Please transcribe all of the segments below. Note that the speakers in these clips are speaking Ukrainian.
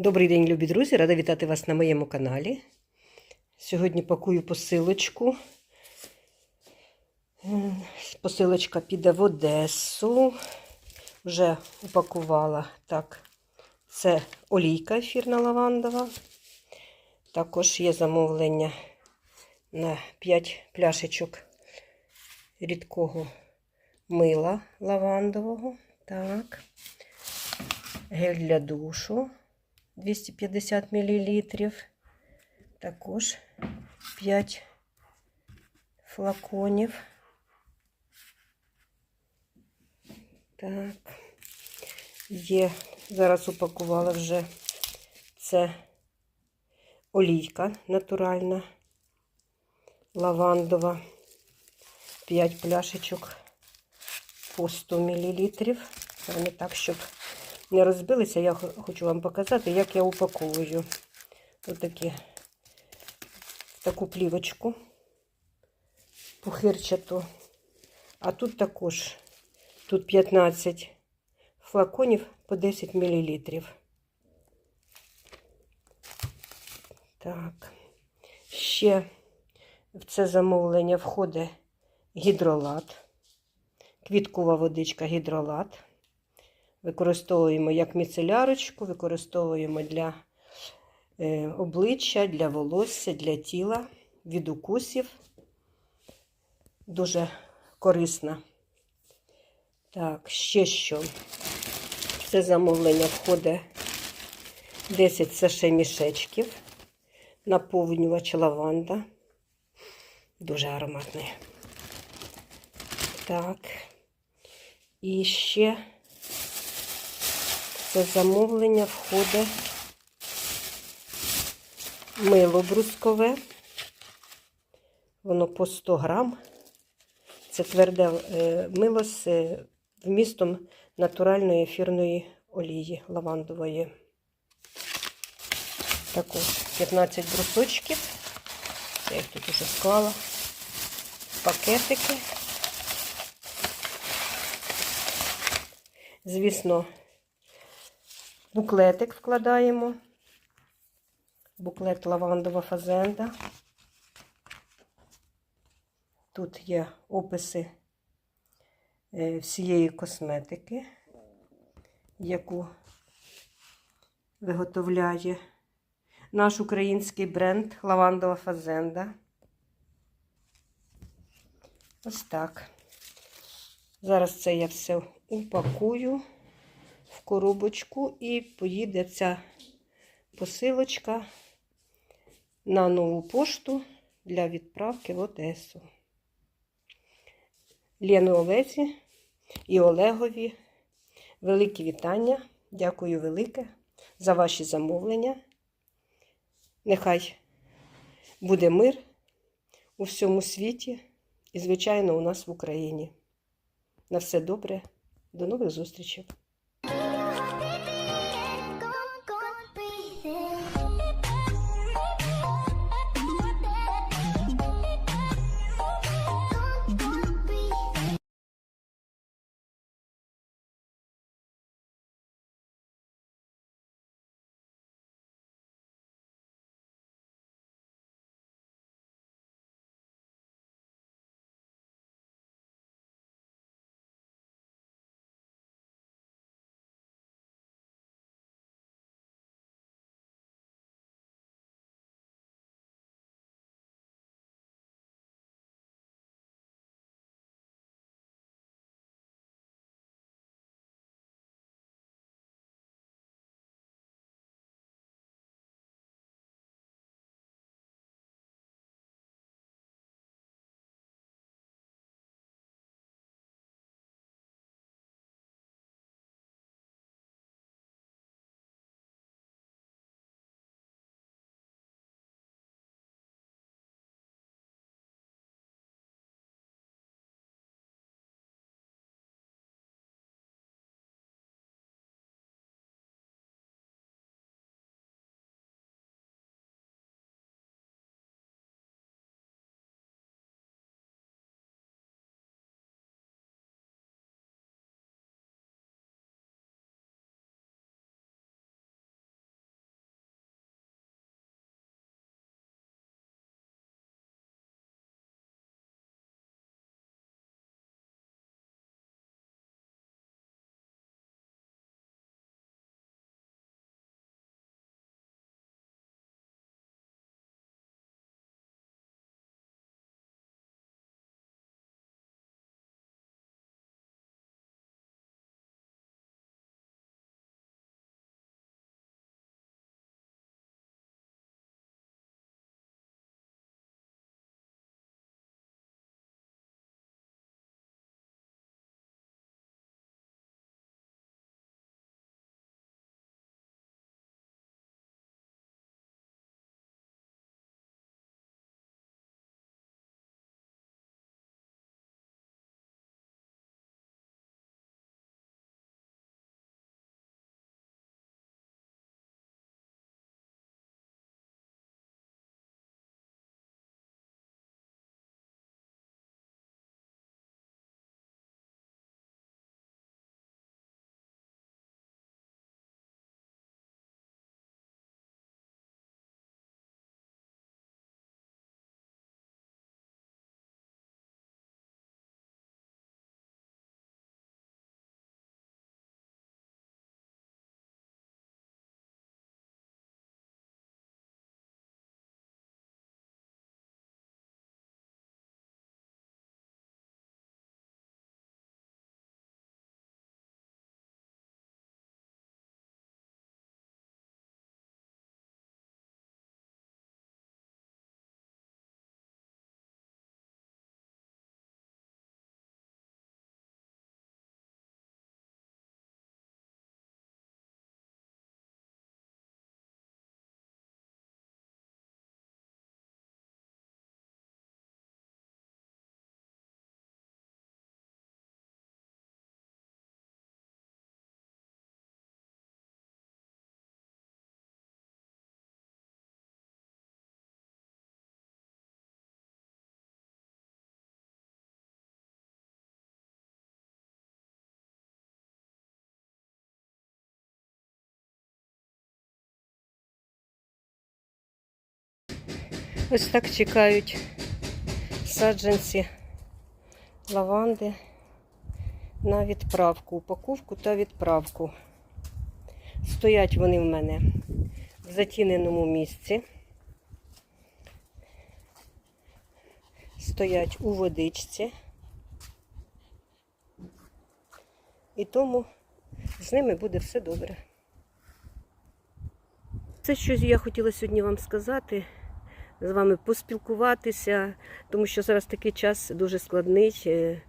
Добрий день, любі друзі! Рада вітати вас на моєму каналі. Сьогодні пакую посилочку. Посилочка піде в Одесу. Вже упакувала. Так, це олійка ефірна лавандова. Також є замовлення на 5 пляшечок рідкого мила лавандового. Так. Гель для душу 250 мл. Також 5 флаконів. Так. Є, зараз упакувала вже це олійка натуральна, лавандова. 5 пляшечок по 100 мл. Вони так, щоб не розбилися, я хочу вам показати, як я упаковую отакі таку плівочку пухирчату. А тут також тут 15 флаконів по 10 мл. Так, ще в це замовлення входить гідролат, квіткова водичка гідролат. Використовуємо як міцелярочку, використовуємо для е, обличчя, для волосся, для тіла, від укусів. Дуже корисна. Так, ще що. Це замовлення входить 10 саше мішечків, наповнювач лаванда. Дуже ароматний. Так. І ще це замовлення входить мило брускове. Воно по 100 грам. Це тверде е, мило з е, вмістом натуральної ефірної олії лавандової. Також 15 брусочків. Я їх тут уже склала. Пакетики. Звісно, буклетик вкладаємо. Буклет лавандова фазенда. Тут є описи е, всієї косметики, яку виготовляє наш український бренд Лавандова Фазенда. Ось так. Зараз це я все упакую коробочку і поїде ця посилочка на нову пошту для відправки в Одесу. Лену Олесі і Олегові великі вітання. Дякую велике за ваші замовлення. Нехай буде мир у всьому світі і, звичайно, у нас в Україні. На все добре. До нових зустрічей. Ось так чекають саджанці лаванди на відправку, упаковку та відправку. Стоять вони в мене в затіненому місці. Стоять у водичці. І тому з ними буде все добре. Це що я хотіла сьогодні вам сказати, з вами поспілкуватися, тому що зараз такий час дуже складний е,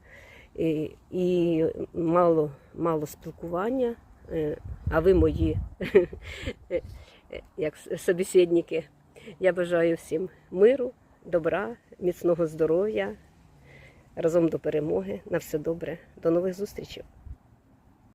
і, і мало, мало спілкування, е, а ви мої е, як собеседники. Я бажаю всім миру, добра, міцного здоров'я, разом до перемоги. На все добре. До нових зустрічей.